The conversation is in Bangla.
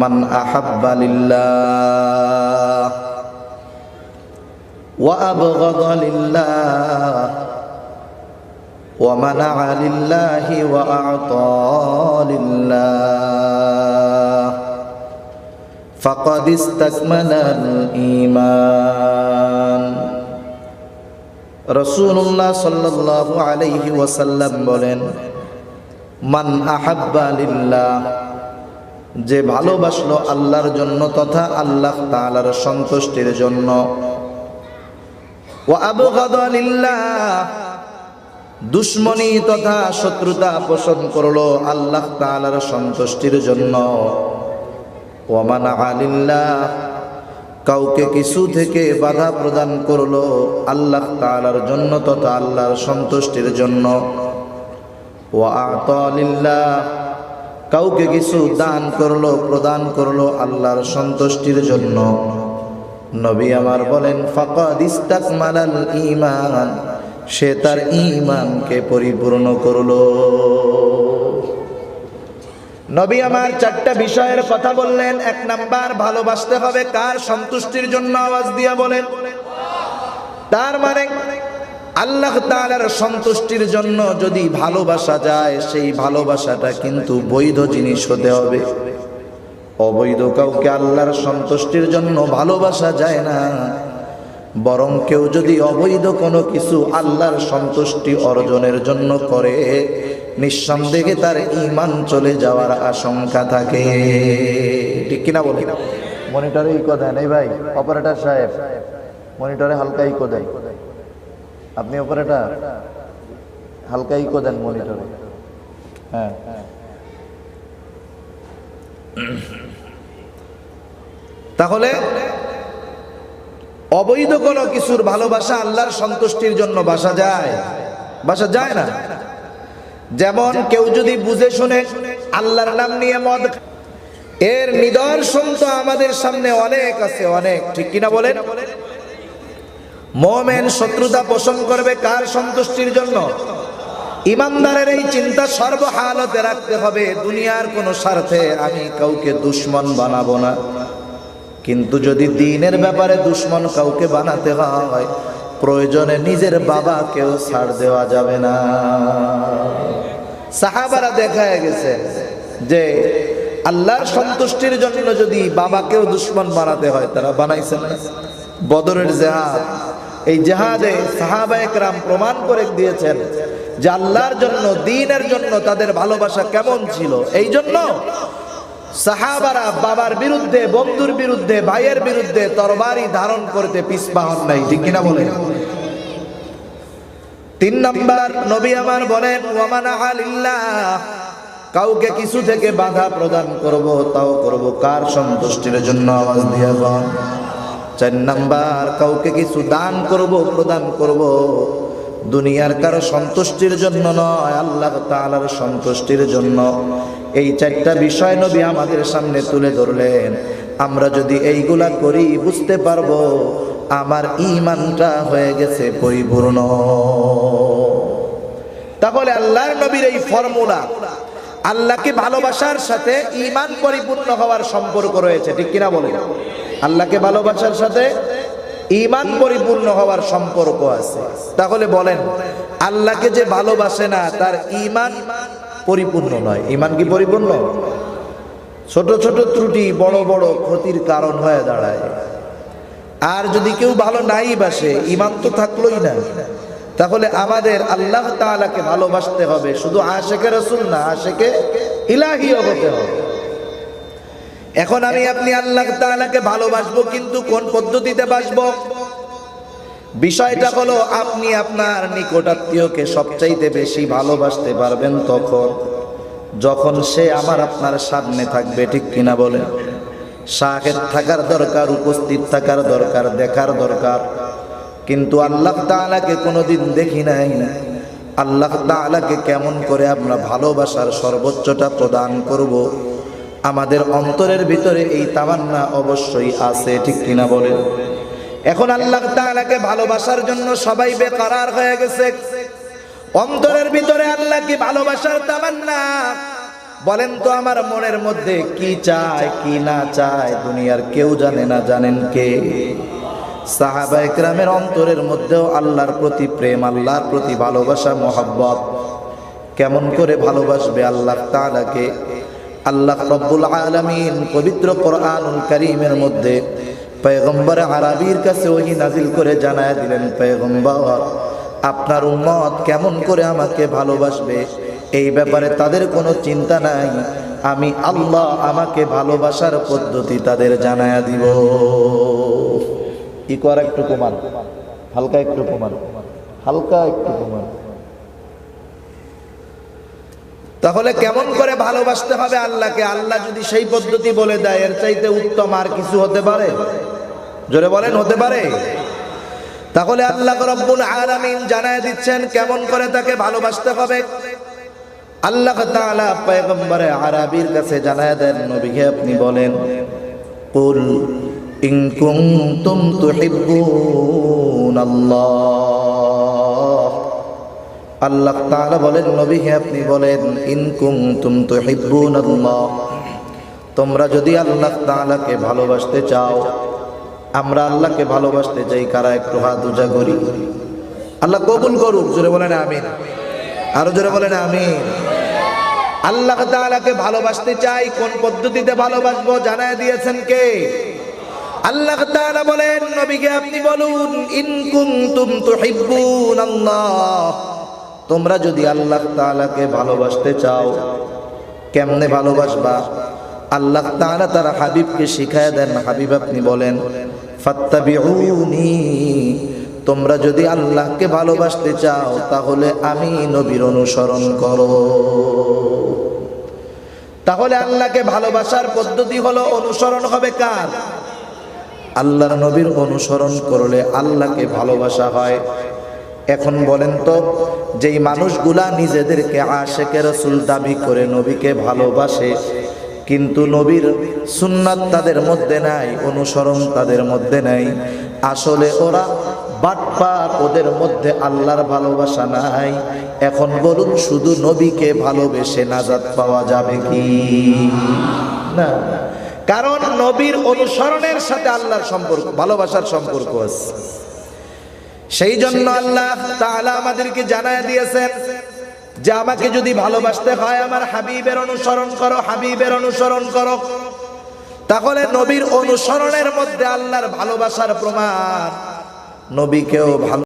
মান আহাব্বা লিল্লাহ ওয়া আবগাদা লিল্লাহ ওয়া মানাআ লিল্লাহি ওয়া আ'তা লিল্লাহ ফাকাদ ইস্তাকমালাল ঈমান রসুল্লাহ সাল্লাহ আলাইহি ওয়াসাল্লাম বলেন, মান আহাব্বা লিল্লাহ যে ভালোবাসলো আল্লাহর জন্য তথা আল্লাহ তালার সন্তুষ্টির জন্য। লিল্লাহ, দুশ্মনী তথা শত্রুতা পোষণ করল আল্লাহ তাআলার সন্তুষ্টির জন্য। ওয়া মানা আলিল্লাহ কাউকে কিছু থেকে বাধা প্রদান করল আল্লাহ তালার জন্য তথা আল্লাহর সন্তুষ্টির জন্য। ওয়া আতালিল্লাহ কাউকে কিছু দান করল, প্রদান করল আল্লাহর সন্তুষ্টির জন্য। নবী আমার বলেন ঈমান সে তার ঈমানকে পরিপূর্ণ করল। নবী আমার চারটা বিষয়ের কথা বললেন। এক নাম্বার, ভালোবাসতে হবে কার সন্তুষ্টির জন্য আওয়াজ দিয়া বলেন। তার মানে আল্লাহ তাআলার সন্তুষ্টির জন্য যদি ভালোবাসা যায়, সেই ভালোবাসাটা কিন্তু বৈধ জিনিস হতে হবে। অবৈধ কাউকে আল্লাহর সন্তুষ্টির জন্য ভালোবাসা যায় না। বরং কেউ যদি অবৈধ কোনো কিছু আল্লাহর সন্তুষ্টি অর্জনের জন্য করে, নিঃসন্দেহে তার ইমান চলে যাওয়ার আশঙ্কা থাকে। ঠিক কিনা বলি? মনিটরে ইকো দেন এই ভাই, অপারেটর সাহেব, মনিটরে হালকা ইকো দেন আপনি অপারেটর, হালকা ইকো দেন মনিটরে হ্যাঁ। তাহলে, অবৈধ কোনো কিছুর ভালোবাসা আল্লাহর সন্তুষ্টির জন্য বাসা যায়। বাসা যায় না। যেমন কেউ যদি বুঝে শুনে আল্লাহর নাম নিয়ে মদ এর নিদর্শন তো আমাদের সামনে অনেক আছে, অনেক। ঠিক কিনা বলেন? মোমেন শত্রুতা পোষণ করবে কার সন্তুষ্টির জন্য? ইমানদারের এই চিন্তা সর্বহালতে রাখতে হবে। দুনিয়ার কোনো স্বার্থে আমি কাউকে দুশ্মন বানাবো না। কিন্তু যদি দিনের ব্যাপারে দুশ্মন কাউকে বানাতে হয়, প্রয়োজনে নিজের বাবাকেও ছাড় দেওয়া যাবে না। সাহাবারা দেখা গেছে যে আল্লাহর সন্তুষ্টির জন্য যদি বাবাকেও দুশ্মন বানাতে হয়, তারা বানাইছে না। বদরের জেহাদ এই জেহাদে সাহাবা একরাম প্রমাণ করে দিয়েছেন যে আল্লাহর জন্য, দিনের জন্য তাদের ভালোবাসা কেমন ছিল। এই জন্য সাহাবারা বাবার বিরুদ্ধে, বন্ধুর বিরুদ্ধে, ভাইয়ের বিরুদ্ধে তরবারি ধারণ করতে পিছপা হন নাই। ঠিক কিনা বলেন? তিন নাম্বার, নবী আমার বলেন, ওয়ামানা কাউকে কিছু থেকে বাধা প্রদান করব, তাও করব কার সন্তুষ্টির জন্য আওয়াজ দিয়ে বল? চার নাম্বার, কাউকে কিছু দান করব, প্রদান করব। দুনিয়ার কারও সন্তুষ্টির জন্য নয়, আল্লাহ তাআলার সন্তুষ্টির জন্য। এই চারটা বিষয় নবী আমাদের সামনে তুলে ধরলেন। আমরা যদি এইগুলা করি, বুঝতে পারব আমার ইমানটা হয়ে গেছে পরিপূর্ণ। তাহলে আল্লাহর নবীর এই ফর্মুলা, আল্লাহকে ভালোবাসার সাথে ইমান পরিপূর্ণ হওয়ার সম্পর্ক রয়েছে, ঠিক কিনা বলে আল্লাহকে ভালোবাসার সাথে ইমান পরিপূর্ণ হওয়ার সম্পর্ক আছে। তাহলে বলেন, আল্লাহকে যে ভালোবাসে না, তার ইমান পরিপূর্ণ নয়। ইমান কি পরিপূর্ণ? ছোট ছোট ত্রুটি বড় বড় ক্ষতির কারণ হয়ে দাঁড়ায়। আর যদি কেউ ভালো নাই বাসে ইমান তো থাকলোই না। তাহলে আমাদের আল্লাহ তাআলাকে ভালোবাসতে হবে। শুধু আশেকে রসুল না, আশেকে ইলাহিও হতে হবে। এখন আমি আপনি আল্লাহ তাআলাকে ভালোবাসবো, কিন্তু কোন পদ্ধতিতে বাসবো? বিষয়টা হলো, আপনি আপনার নিকটাত্মীয়কে সবচাইতে বেশি ভালোবাসতে পারবেন তখন, যখন সে আমার আপনার সামনে থাকবে, ঠিক কিনা বলে শাহেদ থাকার দরকার, উপস্থিত থাকার দরকার, দেখার দরকার, কিন্তু আল্লাহ তাআলাকে কোনোদিন দেখি নাই। না আল্লাহ তাআলাকে কেমন করে আমরা ভালোবাসার সর্বোচ্চটা প্রদান করব? আমাদের অন্তরের ভিতরে এই তামান্না অবশ্যই আছে, ঠিক কিনা বলেন? এখন আল্লাহ তাআলাকে ভালোবাসার জন্য সবাই বেকারার হয়ে গেছে। অন্তরের ভিতরে আল্লাহকে ভালোবাসার তামান্না? বলেন তো আমার মনের মধ্যে কি চায়, কি না চায়, দুনিয়ার কেউ জানে না, জানেন কে? সাহাবা অন্তরের মধ্যেও আল্লাহর প্রতি প্রেম, আল্লাহর প্রতি ভালোবাসা, মোহাব্বত। কেমন করে ভালোবাসবে আল্লাহ তাআলাকে? আল্লাহ রব্বুল আলমিন পবিত্র কোরআনুল কারীমের মধ্যে পয়গম্বর আরবির কাছে ওহি নাজিল করে জানায় দিলেন, পয়গম্বর, আপনার উম্মত কেমন করে আমাকে ভালোবাসবে? এই ব্যাপারে তাদের কোনো চিন্তা নাই। আমি আল্লাহ আমাকে ভালোবাসার পদ্ধতি তাদের জানায়া দিব। ইকোয়ার একটু কমান, হালকা একটু কমান, হালকা একটু কমান। তাহলে কেমন করে ভালোবাসতে হবে আল্লাহকে? আল্লাহ যদি সেই পদ্ধতি বলে দেয়, এর চাইতে উত্তম আর কিছু হতে পারে? জোরে বলেন, হতে পারে? তাহলে আল্লাহ রব্বুল আলামিন জানায় দিচ্ছেন, কেমন করে তাকে ভালোবাসতে হবে? আল্লাহ তাআলা পয়গম্বরে আরবির কাছে জানায় দেন, নবীকে আপনি বলেন, কুল ইন কুনতুম তুহিব্বুনাল্লাহ। তাআলা বলেন নবী আপনি বলেন, ইন কুনতুম তুহিব্বুনাল্লাহ। তোমরা যদি আল্লাহ তাআলাকে ভালোবাসতে চাও, আমরা আল্লাহকে ভালোবাসতে চাই, কারা একটু হাত উজা করি? আল্লাহ কবুল করুক, জোরে বলেন আমিন। আরও জোরে বলেন আমিন। আল্লাহ তাআলাকে ভালোবাসতে চাই, কোন পদ্ধতিতে ভালোবাসবো জানায় দিয়েছেন কে? আল্লাহ তাআলা বলেন, নবীকে আপনি বলুন, ইন কুনতুম তুহিব্বুনাল্লাহ। তোমরা যদি আল্লাহ তাআলাকে ভালোবাসতে চাও, কেমনে ভালোবাসবা? আল্লাহ তাআলা তার হাবিবকে শিখায় দেন, হাবিব আপনি বলেন তোমরা যদি আল্লাহকে ভালোবাসতে চাও, তাহলে আমি নবীর অনুসরণ করো। তাহলে আল্লাহকে ভালোবাসার পদ্ধতি হলো অনুসরণ হবে কার? আল্লাহর নবীর অনুসরণ করলে আল্লাহকে ভালোবাসা হয়। এখন বলেন তো, যেই মানুষগুলা নিজেদেরকে আশেকে রসুল দাবি করে নবীকে ভালোবাসে, কিন্তু নবীর সুন্নাত তাদের মধ্যে নাই, অনুসরণ তাদের মধ্যে নাই, আসলে ওরা বাটপার, ওদের মধ্যে আল্লাহর ভালোবাসা নাই। এখন বলুন, শুধু নবীকে ভালোবেসে নাজাদ পাওয়া যাবে কি? না। কারণ নবীর অনুসরণের সাথে আল্লাহর সম্পর্ক, ভালোবাসার সম্পর্ক আছে। সেই জন্য আল্লাহ তাহলে আমাদেরকে জানায় দিয়েছেন যে আমাকে যদি ভালোবাসতে হয় আমার হাবিবের অনুসরণ করো, হাবিবের অনুসরণ করো। তাহলে নবীর অনুসরণের মধ্যে আল্লাহর ভালোবাসার প্রমাণ নবীকেও ভালো